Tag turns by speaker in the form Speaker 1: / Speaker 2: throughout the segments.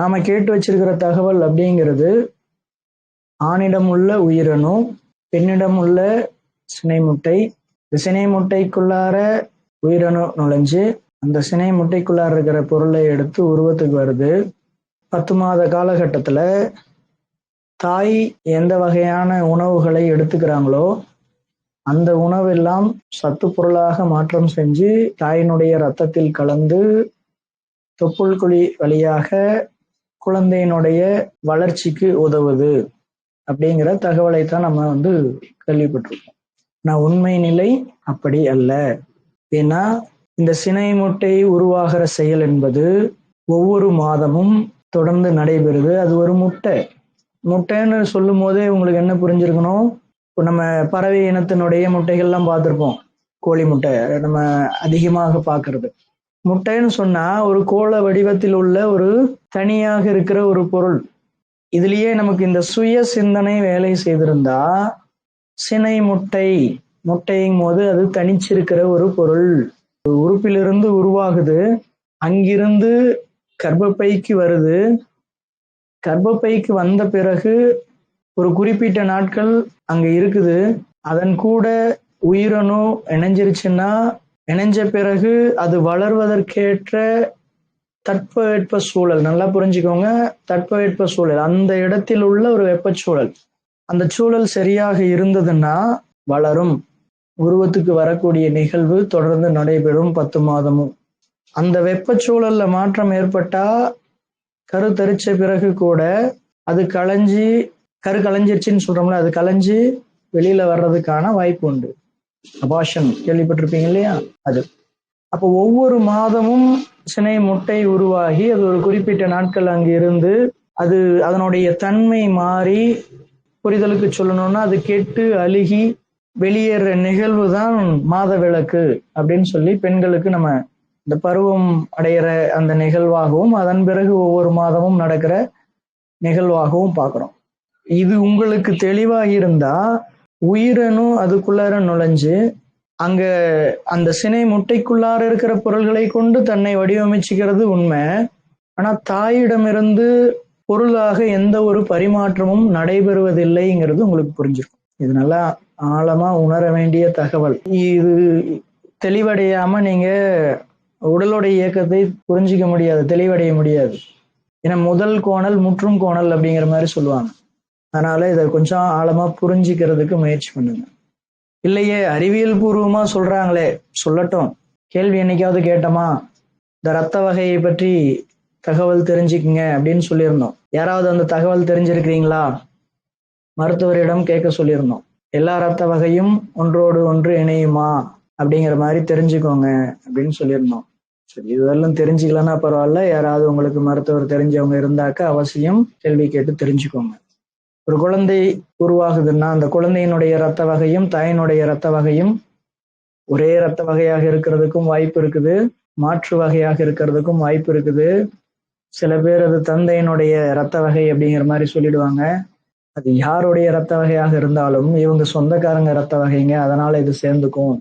Speaker 1: நாம கேட்டு வச்சிருக்கிற தகவல் அப்படிங்கிறது ஆணிடம் உள்ள உயிரணு பெண்ணிடம் உள்ள சினை முட்டை இந்த சினை முட்டைக்குள்ளார உயிரணு நுழைஞ்சு அந்த சினை முட்டைக்குள்ளார இருக்கிற பொருளை எடுத்து உருவத்துக்கு வருது. பத்து மாத காலகட்டத்தில் தாய் எந்த வகையான உணவுகளை எடுத்துக்கிறாங்களோ அந்த உணவெல்லாம் சத்து பொருளாக மாற்றம் செஞ்சு தாயினுடைய ரத்தத்தில் கலந்து தொப்புள் குழி வழியாக குழந்தையினுடைய வளர்ச்சிக்கு உதவுது அப்படிங்கிற தகவலை தான் நம்ம வந்து கேள்விப்பட்டிருக்கோம். நான் உண்மை நிலை அப்படி அல்ல. ஏன்னா இந்த சினை முட்டை உருவாகிற செயல் என்பது ஒவ்வொரு மாதமும் தொடர்ந்து நடைபெறுது. அது ஒரு முட்டை. முட்டைன்னு சொல்லும் போதே உங்களுக்கு என்ன புரிஞ்சிருக்கணும்? இப்போ நம்ம பறவை இனத்தினுடைய முட்டைகள்லாம் பார்த்துருப்போம். கோழி முட்டை நம்ம அதிகமாக பார்க்கறது. முட்டைன்னு சொன்னா ஒரு கோள வடிவத்தில் உள்ள ஒரு தனியாக இருக்கிற ஒரு பொருள். இதுலயே நமக்கு இந்த சுய சிந்தனை வேலை செய்திருந்தா சினை முட்டை முட்டையும் போது அது தனிச்சிருக்கிற ஒரு பொருள். ஒரு உறுப்பிலிருந்து உருவாகுது. அங்கிருந்து கர்ப்பப்பைக்கு வருது. கர்ப்பப்பைக்கு வந்த பிறகு ஒரு குறிப்பிட்ட நாட்கள் அங்க இருக்குது. அதன் கூட உயிரணு இணைஞ்சிருச்சுன்னா இணைஞ்ச பிறகு அது வளர்வதற்கேற்ற தட்பவெட்ப சூழல். நல்லா புரிஞ்சுக்கோங்க. தட்பவெட்ப சூழல். அந்த இடத்தில் உள்ள ஒரு வெப்பச்சூழல் அந்த சூழல் சரியாக இருந்ததுன்னா வளரும். உருவத்துக்கு வரக்கூடிய நிகழ்வு தொடர்ந்து நடைபெறும் பத்து மாதமும். அந்த வெப்பச்சூழல்ல மாற்றம் ஏற்பட்டா கரு தரிச்ச பிறகு கூட அது களைஞ்சி கரு களைஞ்சிருச்சுன்னு சொல்றோம்ல அது களைஞ்சி வெளியில வர்றதுக்கான வாய்ப்பு உண்டு. அபாஷன் கேள்விப்பட்டிருப்பீங்க இல்லையா? அது. அப்போ ஒவ்வொரு மாதமும் சினை முட்டை உருவாகி அது ஒரு குறிப்பிட்ட நாட்கள் அங்கு இருந்து அது அதனுடைய தன்மை மாறி புரிதலுக்கு சொல்லணும்னா அது கெட்டு அழுகி வெளியேற நிகழ்வு தான் மாத விளக்கு அப்படின்னு சொல்லி பெண்களுக்கு நம்ம இந்த பருவம் அடையிற அந்த நிகழ்வாகவும் அதன் பிறகு ஒவ்வொரு மாதமும் நடக்கிற நிகழ்வாகவும் பார்க்குறோம். இது உங்களுக்கு தெளிவாக இருந்தா உயிரனும் அதுக்குள்ளார நுழைஞ்சு அங்க அந்த சினை முட்டைக்குள்ளார இருக்கிற பொருள்களை கொண்டு தன்னை வடிவமைச்சுக்கிறது உண்மை. ஆனா தாயிடமிருந்து பொருளாக எந்த ஒரு பரிமாற்றமும் நடைபெறுவதில்லைங்கிறது உங்களுக்கு புரிஞ்சிருக்கும். இது நல்லா ஆழமா உணர வேண்டிய தகவல். இது தெளிவடையாம நீங்க உடலுடைய இயக்கத்தை புரிஞ்சிக்க முடியாது தெளிவடைய முடியாது. ஏன்னா முதல் கோணல் முற்றும் கோணல் அப்படிங்கிற மாதிரி சொல்லுவாங்க. அதனால இதை கொஞ்சம் ஆழமா புரிஞ்சுக்கிறதுக்கு முயற்சி பண்ணுங்க. இல்லையே அறிவியல் பூர்வமா சொல்றாங்களே சொல்லட்டும். கேள்வி என்னைக்காவது கேட்டோமா? இந்த ரத்த வகையை பற்றி தகவல் தெரிஞ்சுக்குங்க அப்படின்னு சொல்லியிருந்தோம். யாராவது அந்த தகவல் தெரிஞ்சிருக்கிறீங்களா? மருத்துவரிடம் கேட்க சொல்லியிருந்தோம். எல்லா ரத்த வகையும் ஒன்றோடு ஒன்று இணையுமா? அப்படிங்கிற மாதிரி தெரிஞ்சுக்கோங்க அப்படின்னு சொல்லியிருந்தோம். சரி இதெல்லாம் தெரிஞ்சுக்கலன்னா பரவாயில்ல. யாராவது உங்களுக்கு மருத்துவர் தெரிஞ்சவங்க இருந்தாக்க அவசியம் கேள்வி கேட்டு தெரிஞ்சுக்கோங்க. ஒரு குழந்தை உருவாகுதுன்னா அந்த குழந்தையினுடைய ரத்த வகையும் தாயினுடைய இரத்த வகையும் ஒரே இரத்த வகையாக இருக்கிறதுக்கும் வாய்ப்பு இருக்குது. மாற்று வகையாக இருக்கிறதுக்கும் வாய்ப்பு இருக்குது. சில பேர் அது தந்தையினுடைய இரத்த வகை அப்படிங்கிற மாதிரி சொல்லிடுவாங்க. அது யாருடைய இரத்த வகையாக இருந்தாலும் இவங்க சொந்தக்காரங்க இரத்த வகைங்க அதனால இது சேர்ந்துக்கும்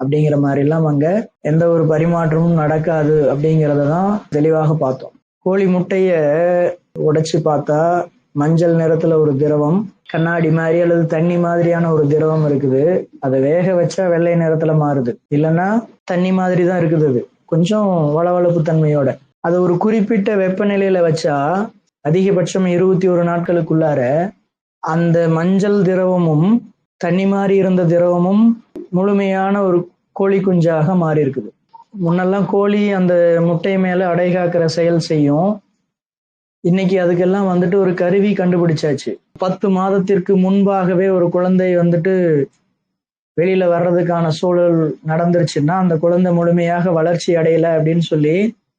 Speaker 1: அப்படிங்கிற மாதிரி எல்லாம் அங்க எந்த ஒரு பரிமாற்றமும் நடக்காது அப்படிங்கிறத தான் தெளிவாக பார்த்தோம். கோழி முட்டைய உடைச்சு பார்த்தா மஞ்சள் நிறத்துல ஒரு திரவம் கண்ணாடி மாதிரி அல்லது தண்ணி மாதிரியான ஒரு திரவம் இருக்குது. அதை வேக வச்சா வெள்ளை நிறத்துல மாறுது. இல்லைன்னா தண்ணி மாதிரி தான் இருக்குது அது. கொஞ்சம் வளவளப்பு தன்மையோட. அது ஒரு குறிப்பிட்ட வெப்பநிலையில வச்சா அதிகபட்சம் இருபத்தி ஒரு நாட்களுக்குள்ளார அந்த மஞ்சள் திரவமும் தண்ணி மாறி இருந்த திரவமும் முழுமையான ஒரு கோழி குஞ்சாக மாறி இருக்குது முன்னெல்லாம் கோழி அந்த முட்டை மேல அடை காக்கிற செயல் செய்யும். இன்னைக்கு அதுக்கெல்லாம் வந்துட்டு ஒரு கருவி கண்டுபிடிச்சாச்சு. பத்து மாதத்திற்கு முன்பாகவே ஒரு குழந்தை வந்துட்டு வெளியில வர்றதுக்கான சூழல் நடந்துருச்சுன்னா அந்த குழந்தை முழுமையாக வளர்ச்சி அடையல அப்படின்னு சொல்லி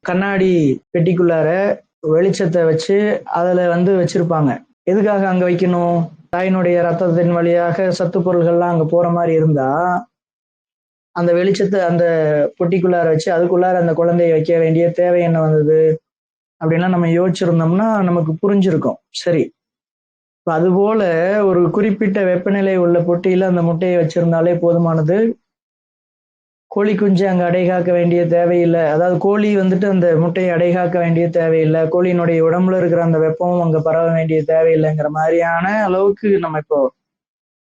Speaker 1: கண்ணாடி பெட்டிக்குள்ளார வெளிச்சத்தை வச்சு அதுல வந்து வச்சிருப்பாங்க. எதுக்காக அங்க வைக்கணும்? தாயினுடைய ரத்தத்தின் வழியாக சத்து பொருள்கள்லாம் அங்க போற மாதிரி இருந்தா அந்த வெளிச்சத்தை அந்த பொட்டிக்குள்ளார வச்சு அதுக்குள்ளார அந்த குழந்தைய வைக்க வேண்டிய தேவை என்ன வந்தது? அப்படின்லாம் நம்ம யோசிச்சிருந்தோம்னா நமக்கு புரிஞ்சிருக்கும். சரி. இப்போ அதுபோல ஒரு குறிப்பிட்ட வெப்பநிலை உள்ள பொட்டியில் அந்த முட்டையை வச்சிருந்தாலே போதுமானது. கோழி குஞ்சு அங்கே அடைகாக்க வேண்டிய தேவையில்லை. அதாவது கோழி வந்துட்டு அந்த முட்டையை அடைகாக்க வேண்டிய தேவையில்லை. கோழியினுடைய உடம்புல இருக்கிற அந்த வெப்பமும் அங்கே பரவ வேண்டிய தேவையில்லைங்கிற மாதிரியான அளவுக்கு நம்ம இப்போ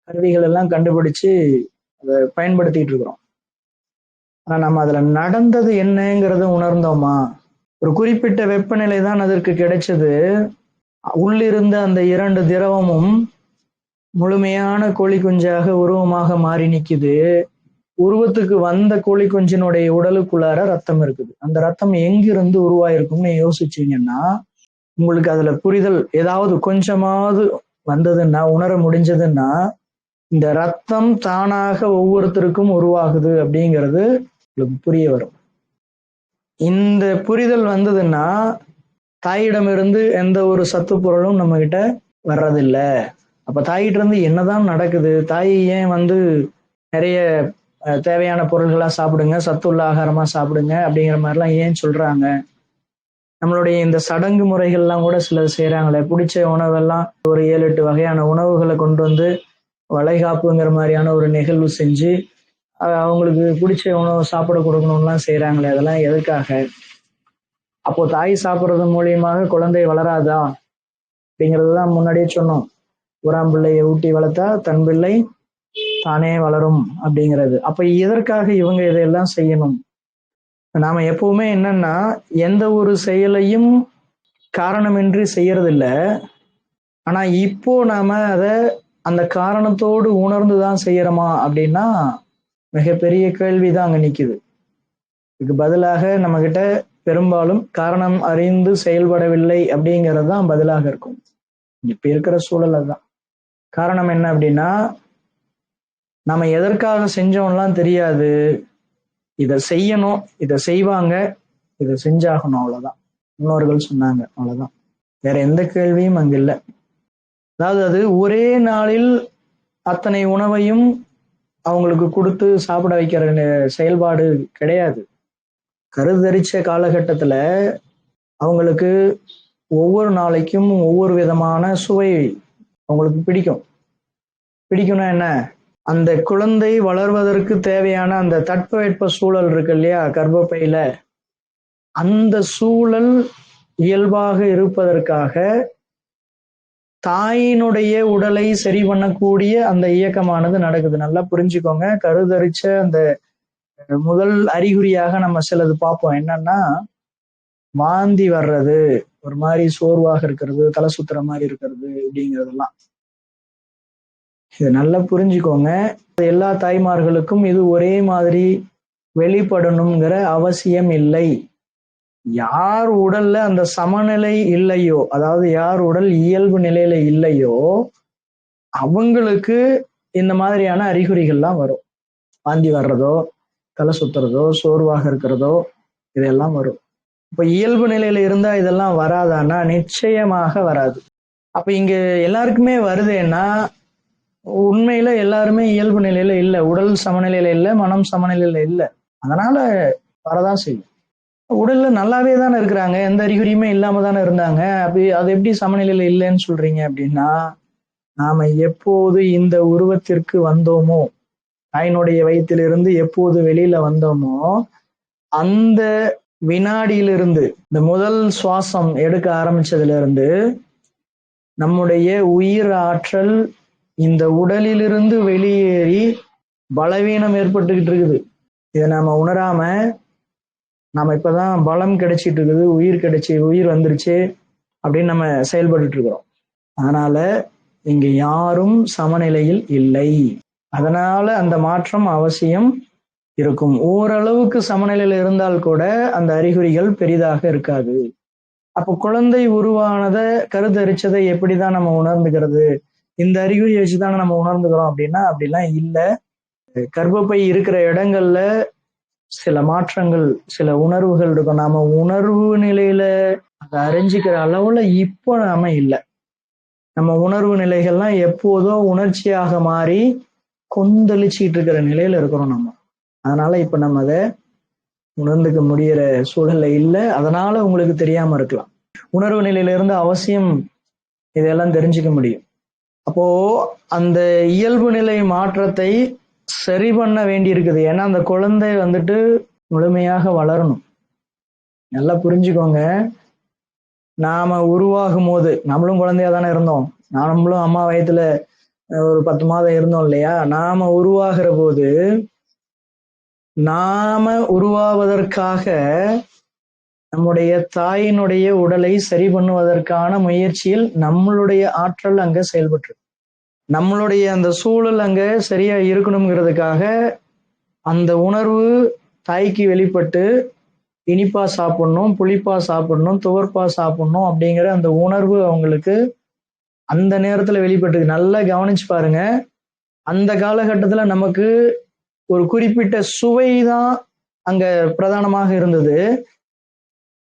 Speaker 1: கருவிகள் எல்லாம் கண்டுபிடிச்சு அதை பயன்படுத்திக்கிட்டு இருக்கிறோம். ஆனால் நம்ம அதில் நடந்தது என்னங்கிறத உணர்ந்தோமா? ஒரு குறிப்பிட்ட வெப்பநிலை தான் அதற்கு கிடைச்சது. உள்ளிருந்த அந்த இரண்டு திரவமும் முழுமையான கோழி குஞ்சாக உருவமாக மாறி நிற்குது உருவத்துக்கு வந்த கோழி குஞ்சினுடைய உடலுக்குள்ளார ரத்தம் இருக்குது. அந்த ரத்தம் எங்கிருந்து உருவாயிருக்கும்னு யோசிச்சீங்கன்னா உங்களுக்கு அதுல புரிதல் ஏதாவது கொஞ்சமாவது வந்ததுன்னா உணர முடிஞ்சதுன்னா இந்த ரத்தம் தானாக ஒவ்வொருத்தருக்கும் உருவாகுது அப்படிங்கிறது உங்களுக்கு புரிய வரும். இந்த புரிதல் வந்ததுன்னா தாயிடமிருந்து எந்த ஒரு சத்து பொருளும் நம்ம கிட்ட வர்றதில்லை. அப்ப தாயிட்ட இருந்து என்னதான் நடக்குது? தாய் ஏன் வந்து நிறைய தேவையான பொருள்களா சாப்பிடுங்க சத்துள்ள ஆகாரமா சாப்பிடுங்க அப்படிங்கிற மாதிரிலாம் ஏன் சொல்றாங்க? நம்மளுடைய இந்த சடங்கு முறைகள்லாம் கூட சிலர் செய்யறாங்களே பிடிச்ச உணவெல்லாம் ஒரு ஏழு எட்டு வகையான உணவுகளை கொண்டு வந்து வளைகாப்புங்கிற மாதிரியான ஒரு நிகழ்வு செஞ்சு அவங்களுக்கு பிடிச்ச உணவு சாப்பிட கொடுக்கணும்லாம் செய்கிறாங்களே அதெல்லாம் எதுக்காக அப்போ தாய் சாப்பிட்றது மூலியமாக குழந்தை வளராதா? அப்படிங்கிறது தான் முன்னாடியே சொன்னோம். ஊராம் பிள்ளையை ஊட்டி வளர்த்தா தன் பிள்ளை தானே வளரும் அப்படிங்கிறது. அப்ப எதற்காக இவங்க இதையெல்லாம் செய்யணும்? நாம எப்பவுமே என்னன்னா எந்த ஒரு செயலையும் காரணமின்றி செய்யறதில்ல. ஆனா இப்போ நாம அதை அந்த காரணத்தோடு உணர்ந்து தான் செய்யறோமா அப்படின்னா மிகப்பெரிய கேள்விதான் அங்க நிக்குது. இதுக்கு பதிலாக நம்மகிட்ட பெரும்பாலும் காரணம் அறிந்து செயல்படவில்லை அப்படிங்கிறது தான் பதிலாக இருக்கும். இப்ப இருக்கிற சூழல் அதுதான். காரணம் என்ன அப்படின்னா நம்ம எதற்காக செஞ்சோம்லாம் தெரியாது. இதை செய்யணும் இதை செய்வாங்க இதை செஞ்சாகணும் அவ்வளவுதான். முன்னோர்கள் சொன்னாங்க அவ்வளவுதான். வேற எந்த கேள்வியும் அங்க இல்லை. அதாவது அது ஒரே நாளில் அத்தனை உணவையும் அவங்களுக்கு கொடுத்து சாப்பிட வைக்கிற நெ- செயல்பாடு கிடையாது. கருதரிச்ச காலகட்டத்தில் அவங்களுக்கு ஒவ்வொரு நாளைக்கும் ஒவ்வொரு விதமான சுவை அவங்களுக்கு பிடிக்கும். பிடிக்கும்னா என்ன? அந்த குழந்தை வளர்வதற்கு தேவையான அந்த தட்பவெட்ப சூழல் இருக்கு இல்லையா கர்ப்பப்பையில? அந்த சூழல் இயல்பாக இருப்பதற்காக தாயினுடைய உடலை சரி பண்ணக்கூடிய அந்த இயக்கமானது நடக்குது. நல்லா புரிஞ்சுக்கோங்க. கருதரிச்ச அந்த முதல் அறிகுறியாக நம்ம சிலது பார்ப்போம். என்னன்னா வாந்தி வர்றது ஒரு மாதிரி சோர்வாக இருக்கிறது தலை சுத்துற மாதிரி இருக்கிறது அப்படிங்கிறதெல்லாம் இதை நல்லா புரிஞ்சுக்கோங்க. எல்லா தாய்மார்களுக்கும் இது ஒரே மாதிரி வெளிப்படணுங்கிற அவசியம் இல்லை. யார் உடல்ல அந்த சமநிலை இல்லையோ அதாவது யார் உடல் இயல்பு நிலையில இல்லையோ அவங்களுக்கு இந்த மாதிரியான அறிகுறிகள்லாம் வரும். வாந்தி வர்றதோ தலை சுத்துறதோ சோர்வாக இருக்கிறதோ இதெல்லாம் வரும். இப்ப இயல்பு நிலையில இருந்தா இதெல்லாம் வராதான்னா நிச்சயமாக வராது. அப்ப இங்க எல்லாருக்குமே வருதுன்னா உண்மையில எல்லாருமே இயல்பு நிலையில இல்ல உடல் சமநிலையில இல்ல மனம் சமநிலையில இல்ல. அதனால வரதான் செய்யும். உடல்ல நல்லாவே தானே இருக்கிறாங்க. எந்த அறிகுறியுமே இல்லாம தானே இருந்தாங்க. அப்படி அது எப்படி சமநிலையில இல்லைன்னு சொல்றீங்க அப்படின்னா நாம எப்போது இந்த உருவத்திற்கு வந்தோமோ தாயினுடைய வயிற்றிலிருந்து எப்போது வெளியில வந்தோமோ அந்த வினாடியிலிருந்து இந்த முதல் சுவாசம் எடுக்க ஆரம்பிச்சதுல இருந்து நம்முடைய உயிர் ஆற்றல் இந்த உடலிலிருந்து வெளியேறி பலவீனம் ஏற்பட்டுக்கிட்டு இருக்குது. இதை நாம உணராம நம்ம இப்பதான் பலம் கிடைச்சிட்டு இருக்குது உயிர் கிடைச்சி உயிர் வந்துருச்சு அப்படின்னு நம்ம செயல்பட்டுட்டு இருக்கிறோம். அதனால இங்க யாரும் சமநிலையில் இல்லை. அதனால அந்த மாற்றம் அவசியம் இருக்கும். ஓரளவுக்கு சமநிலையில் இருந்தால் கூட அந்த அறிகுறிகள் பெரிதாக இருக்காது. அப்போ குழந்தை உருவானதை கருத்தரிச்சதை எப்படிதான் நம்ம உணர்ந்துக்கிறது? இந்த அறிகுறியை வச்சுதானே நம்ம உணர்ந்துக்கிறோம் அப்படின்னா அப்படிலாம் இல்லை. கர்ப்பப்பை இருக்கிற இடங்கள்ல சில மாற்றங்கள் சில உணர்வுகள் இருக்கும். நாம உணர்வு நிலையில அதை அறிஞ்சிக்கிற அளவுல இப்போ நாம இல்லை. நம்ம உணர்வு நிலைகள்லாம் எப்போதோ உணர்ச்சியாக மாறி கொந்தளிச்சிட்டு இருக்கிற நிலையில இருக்கிறோம் நம்ம அதனால இப்ப நம்ம அதை உணர்ந்துக்க முடியற சூழல்ல இல்லை. அதனால உங்களுக்கு தெரியாம இருக்கலாம். உணர்வு நிலையில இருந்து அவசியம் இதெல்லாம் தெரிஞ்சுக்க முடியும். அப்போ அந்த இயல்பு நிலை மாற்றத்தை சரி பண்ண வேண்டி இருக்குது ஏன்னா அந்த குழந்தை வந்துட்டு முழுமையாக வளரணும். நல்லா புரிஞ்சுக்கோங்க. நாம உருவாகும் போது நம்மளும் குழந்தையா தானே இருந்தோம். நம்மளும் அம்மா வயத்துல ஒரு பத்து மாதம் இருந்தோம் இல்லையா? நாம உருவாகிற போது நாம உருவாவதற்காக நம்முடைய தாயினுடைய உடலை சரி பண்ணுவதற்கான முயற்சியில் நம்மளுடைய ஆற்றல் அங்க செயல்பட்டு நம்மளுடைய அந்த சூழல் அங்கே சரியா இருக்கணுங்கிறதுக்காக அந்த உணர்வு தாய்க்கு வெளிப்பட்டு இனிப்பா சாப்பிடணும் புளிப்பா சாப்பிடணும் துவர்ப்பா சாப்பிடணும் அப்படிங்கிற அந்த உணர்வு அவங்களுக்கு அந்த நேரத்துல வெளிப்பட்டு நல்லா கவனிச்சு பாருங்க. அந்த காலகட்டத்துல நமக்கு ஒரு குறிப்பிட்ட சுவை தான் அங்க பிரதானமாக இருந்தது.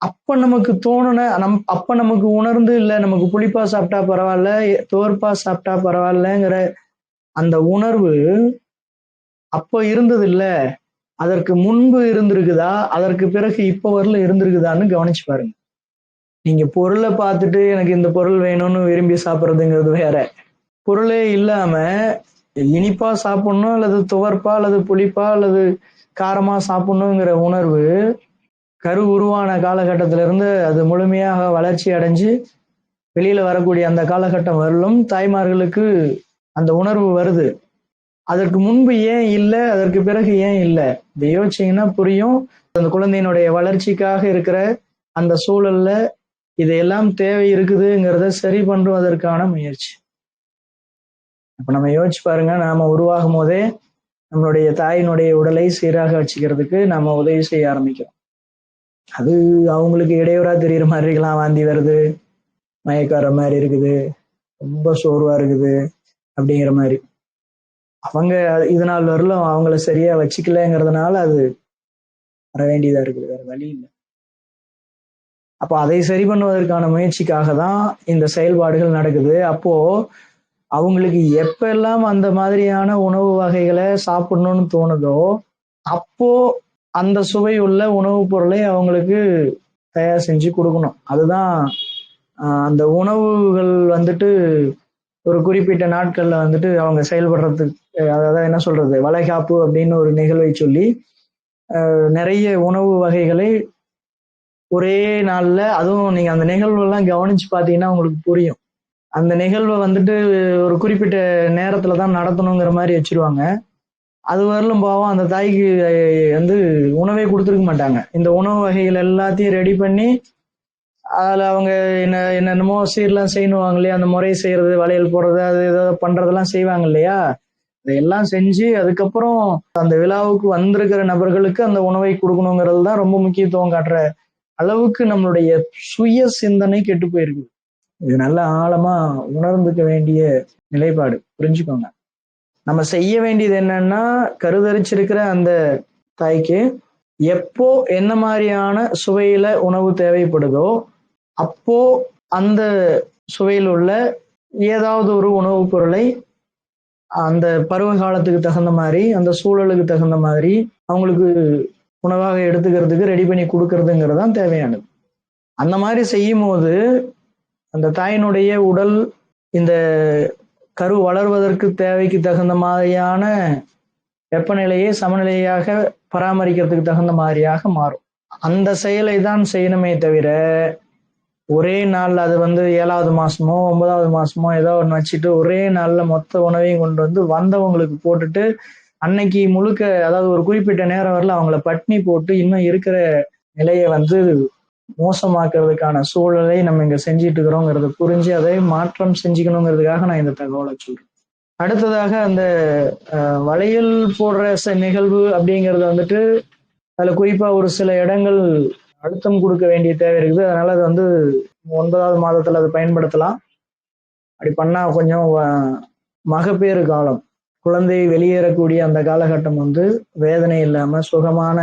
Speaker 1: அப்ப நமக்கு தோணுன நம் அப்ப நமக்கு உணர்ந்து இல்ல நமக்கு புளிப்பா சாப்பிட்டா பரவாயில்ல துவர்ப்பா சாப்பிட்டா பரவாயில்லங்கிற அந்த உணர்வு அப்ப இருந்தது இல்ல அதற்கு முன்பு இருந்திருக்குதா? அதற்கு பிறகு இப்ப வரல இருந்திருக்குதான்னு கவனிச்சு பாருங்க. நீங்க பொருளை பார்த்துட்டு எனக்கு இந்த பொருள் வேணும்னு விரும்பி சாப்பிட்றதுங்கிறது வேற. பொருளே இல்லாம இனிப்பா சாப்பிடணும் அல்லது துவர்ப்பா அல்லது புளிப்பா அல்லது காரமா சாப்பிடணுங்கிற உணர்வு கரு உருவான காலகட்டத்திலிருந்து அது முழுமையாக வளர்ச்சி அடைஞ்சு வெளியில வரக்கூடிய அந்த காலகட்டம் வரலும் தாய்மார்களுக்கு அந்த உணர்வு வருது. அதற்கு முன்பு ஏன் இல்லை அதற்கு பிறகு ஏன் இல்லை? இதை யோசிச்சீங்கன்னா புரியும். அந்த குழந்தையினுடைய வளர்ச்சிக்காக இருக்கிற அந்த சூழல்ல இதையெல்லாம் தேவை இருக்குதுங்கிறத சரி பண்ணுவதற்கான முயற்சி. இப்போ நம்ம யோசிச்சு பாருங்க நாம உருவாகும் போதே நம்மளுடைய தாயினுடைய உடலை சீராக வச்சுக்கிறதுக்கு நாம உதவி செய்ய ஆரம்பிக்கிறோம். அது அவங்களுக்கு இடையூறா தெரியுற மாதிரி வாந்தி வருது. மயக்கார மாதிரி இருக்குது. ரொம்ப சோர்வா இருக்குது அப்படிங்கிற மாதிரி. அவங்க இது நாள் வரலும் அவங்கள சரியா வச்சுக்கலங்கிறதுனால அது வர வேண்டியதா இருக்குது. வேற வழி இல்லை. அப்போ அதை சரி பண்ணுவதற்கான முயற்சிக்காக தான் இந்த செயல்பாடுகள் நடக்குது. அப்போ அவங்களுக்கு எப்பெல்லாம் அந்த மாதிரியான உணவு வகைகளை சாப்பிடணும்னு தோணுதோ அப்போ அந்த சுவை உள்ள உணவுப் பொருளை அவங்களுக்கு தயார் செஞ்சு கொடுக்கணும். அதுதான் அந்த உணவுகள் வந்துட்டு ஒரு குறிப்பிட்ட நாட்கள்ல வந்துட்டு அவங்க செயல்படுறதுக்கு அதாவது என்ன சொல்றது வளைகாப்பு அப்படின்னு ஒரு நிகழ்வை சொல்லி நிறைய உணவு வகைகளை ஒரே நாள்ல அதுவும் நீங்க அந்த நிகழ்வுலாம் கவனிச்சு பாத்தீங்கன்னா உங்களுக்கு புரியும். அந்த நிகழ்வை வந்துட்டு ஒரு குறிப்பிட்ட நேரத்துல தான் நடத்தணுங்கிற மாதிரி வச்சிருவாங்க. அது வரலும் பாவம் அந்த தாய்க்கு வந்து உணவே கொடுத்துருக்க மாட்டாங்க. இந்த உணவு வகைகள் எல்லாத்தையும் ரெடி பண்ணி அதில் அவங்க என்ன என்னென்னமோ சீர்லாம் செய்யணுவாங்க இல்லையா அந்த முறை செய்யறது வளையல் போடுறது அது ஏதாவது பண்றதெல்லாம் செய்வாங்க இல்லையா? இதையெல்லாம் செஞ்சு அதுக்கப்புறம் அந்த விழாவுக்கு வந்திருக்கிற நபர்களுக்கு அந்த உணவை கொடுக்கணுங்கிறது தான் ரொம்ப முக்கியத்துவம் காட்டுற அளவுக்கு நம்மளுடைய சுய சிந்தனை கெட்டு போயிருக்கு இது நல்ல ஆழமா உணர்ந்துக்க வேண்டிய நிலைப்பாடு. புரிஞ்சுக்கோங்க. நம்ம செய்ய வேண்டியது என்னன்னா கருதரிச்சிருக்கிற அந்த தாய்க்கு எப்போ என்ன மாதிரியான சுவையில உணவு தேவைப்படுதோ அப்போ அந்த சுவையில் உள்ள ஏதாவது ஒரு உணவுப் பொருளை அந்த பருவ காலத்துக்கு தகுந்த மாதிரி அந்த சூழலுக்கு தகுந்த மாதிரி அவங்களுக்கு உணவாக எடுத்துக்கிறதுக்கு ரெடி பண்ணி கொடுக்கறதுங்கிறது தான் தேவையானது. அந்த மாதிரி செய்யும் போது அந்த தாயினுடைய உடல் இந்த கரு வளர்வதற்கு தேவைக்கு தகுந்த மாதிரியான வெப்பநிலையை சமநிலையாக பராமரிக்கிறதுக்கு தகுந்த மாதிரியாக மாறும். அந்த செயலை தான் செய்யணுமே தவிர ஒரே நாளில் அது வந்து ஏழாவது மாசமோ ஒன்பதாவது மாசமோ ஏதோ ஒன்று வச்சுட்டு ஒரே நாளில் மொத்த உணவையும் கொண்டு வந்து வந்தவங்களுக்கு போட்டுட்டு அன்னைக்கு முழுக்க அதாவது ஒரு குறிப்பிட்ட நேரம் வரல அவங்கள பட்னி போட்டு இன்னும் இருக்கிற நிலையை வந்து மோசமாக்குறதுக்கான சூழலை நம்ம இங்க செஞ்சிட்டு இருக்கிறோங்கிறத புரிஞ்சு அதை மாற்றம் செஞ்சுக்கணுங்கிறதுக்காக நான் இந்த தகவலை சொல்றேன். அடுத்ததாக அந்த வளையல் போடுற நிகழ்வு அப்படிங்கிறது வந்துட்டு அதுல குறிப்பா ஒரு சில இடங்கள் அழுத்தம் கொடுக்க வேண்டிய தேவை இருக்குது. அதனால அது வந்து ஒன்பதாவது மாதத்துல அதை பயன்படுத்தலாம். அப்படி பண்ணா கொஞ்சம் மகப்பேறு காலம். குழந்தை வெளியேறக்கூடிய அந்த காலகட்டம் வந்து வேதனை இல்லாம சுகமான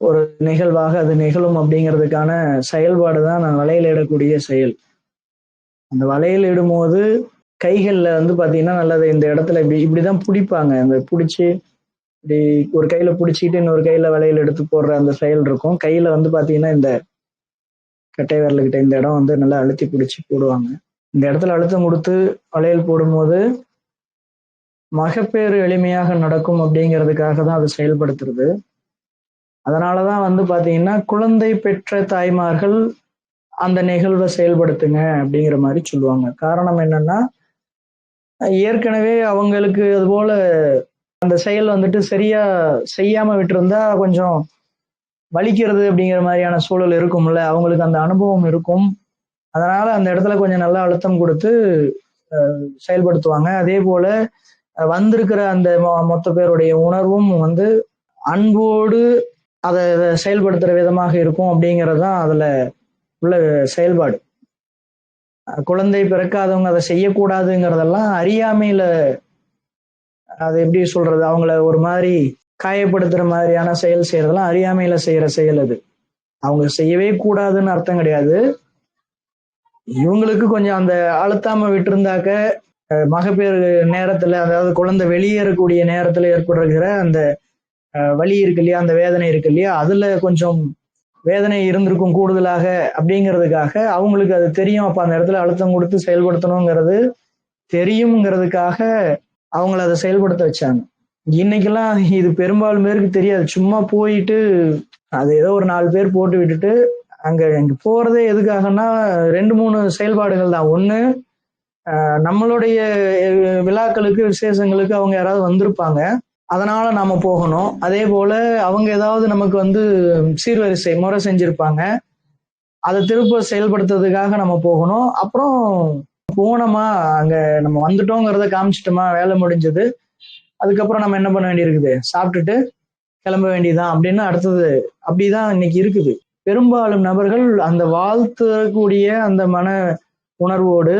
Speaker 1: ஒரு நிகழ்வாக அது நிகழும் அப்படிங்கிறதுக்கான செயல்பாடு தான் நான் வளையல் இடக்கூடிய செயல். அந்த வலையில் இடும்போது கைகளில் வந்து பார்த்தீங்கன்னா நல்லது இந்த இடத்துல இப்படி இப்படிதான் பிடிப்பாங்க. அந்த பிடிச்சி இப்படி ஒரு கையில பிடிச்சிக்கிட்டு இன்னொரு கையில வலையில் எடுத்து போடுற அந்த செயல் இருக்கும். கையில வந்து பார்த்தீங்கன்னா இந்த கட்டை விரலுக்கிட்ட இந்த இடம் வந்து நல்லா அழுத்தி பிடிச்சி போடுவாங்க. இந்த இடத்துல அழுத்தம் கொடுத்து வளையல் போடும்போது மகப்பேறு எளிமையாக நடக்கும் அப்படிங்கிறதுக்காக தான் அது செயல்படுத்துறது. அதனாலதான் வந்து பாத்தீங்கன்னா குழந்தை பெற்ற தாய்மார்கள் அந்த நிகழ்வை செயல்படுத்துங்க அப்படிங்கிற மாதிரி சொல்லுவாங்க. காரணம் என்னன்னா ஏற்கனவே அவங்களுக்கு அது போல அந்த செயல் வந்துட்டு சரியா செய்யாம விட்டுருந்தா கொஞ்சம் வலிக்கிறது அப்படிங்கிற மாதிரியான சூழல் இருக்கும்ல. அவங்களுக்கு அந்த அனுபவம் இருக்கும். அதனால அந்த இடத்துல கொஞ்சம் நல்லா அழுத்தம் கொடுத்து செயல்படுத்துவாங்க. அதே போல வந்திருக்கிற அந்த மொ- மொத்த பேருடைய உணர்வும் வந்து அன்போடு அதை செயல்படுத்துற விதமாக இருக்கும் அப்படிங்கிறது தான் அதுல உள்ள செயல்பாடு. குழந்தை பிறக்காதவங்க அதை செய்யக்கூடாதுங்கிறதெல்லாம் அறியாமையில அது எப்படி சொல்றது அவங்கள ஒரு மாதிரி காயப்படுத்துற மாதிரியான செயல் செய்யறதெல்லாம் அறியாமையில செய்யற செயல் அது. அவங்க செய்யவே கூடாதுன்னு அர்த்தம் கிடையாது. இவங்களுக்கு கொஞ்சம் அந்த அழுத்தாம விட்டுருந்தாக்க மகப்பேறு நேரத்துல அதாவது குழந்தை வெளியேறக்கூடிய நேரத்துல ஏற்படுகிற அந்த வலி இருக்கு இல்லையா அந்த வேதனை இருக்கு இல்லையா அதுல கொஞ்சம் வேதனை இருந்திருக்கும் கூடுதலாக அப்படிங்கிறதுக்காக அவங்களுக்கு அது தெரியும். அப்ப அந்த இடத்துல அழுத்தம் கொடுத்து செயல்படுத்தணுங்கிறது தெரியுங்கிறதுக்காக அவங்கள அதை செயல்படுத்த வச்சாங்க. இன்னைக்கெல்லாம் இது பெரும்பாலும் பேருக்கு தெரியாது. சும்மா போயிட்டு அது ஏதோ ஒரு நாலு பேர் போட்டு விட்டுட்டு அங்க அங்க போறதே எதுக்காகன்னா ரெண்டு மூணு செயல்பாடுகள் தான். ஒண்ணு நம்மளுடைய விழாக்களுக்கு விசேஷங்களுக்கு அவங்க யாராவது வந்திருப்பாங்க. அதனால நாம போகணும். அதே போல அவங்க ஏதாவது நமக்கு வந்து சீர்வரிசை முறை செஞ்சிருப்பாங்க. அதை திருப்ப செயல்படுத்துறதுக்காக நம்ம போகணும். அப்புறம் போனோமா அங்க நம்ம வந்துட்டோங்கிறத காமிச்சிட்டோமா வேலை முடிஞ்சது. அதுக்கப்புறம் நம்ம என்ன பண்ண வேண்டியிருக்குது? சாப்பிட்டுட்டு கிளம்ப வேண்டியதான் அப்படின்னு அடுத்தது அப்படிதான் இன்னைக்கு இருக்குது. பெரும்பாலும் நபர்கள் அந்த வாழ்த்தக்கூடிய அந்த மன உணர்வோடு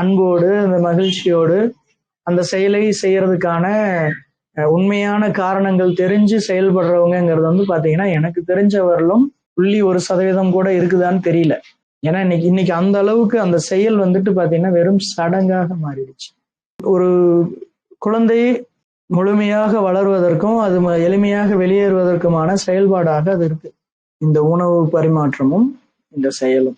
Speaker 1: அன்போடு அந்த மகிழ்ச்சியோடு அந்த செயலை செய்யறதுக்கான உண்மையான காரணங்கள் தெரிஞ்சு செயல்படுறவங்கங்கிறது வந்து பாத்தீங்கன்னா எனக்கு தெரிஞ்ச வரலும் புள்ளி ஒரு சதவீதம் கூட இருக்குதான்னு தெரியல. ஏன்னா இன்னைக்கு இன்னைக்கு அந்த அளவுக்கு அந்த செயல் வந்துட்டு பாத்தீங்கன்னா வெறும் சடங்காக மாறிடுச்சு. ஒரு குழந்தை முழுமையாக வளர்வதற்கும் அது ம- எளிமையாக வெளியேறுவதற்குமான செயல்பாடாக அது இருக்கு. இந்த உணவு பரிமாற்றமும் இந்த செயலும்.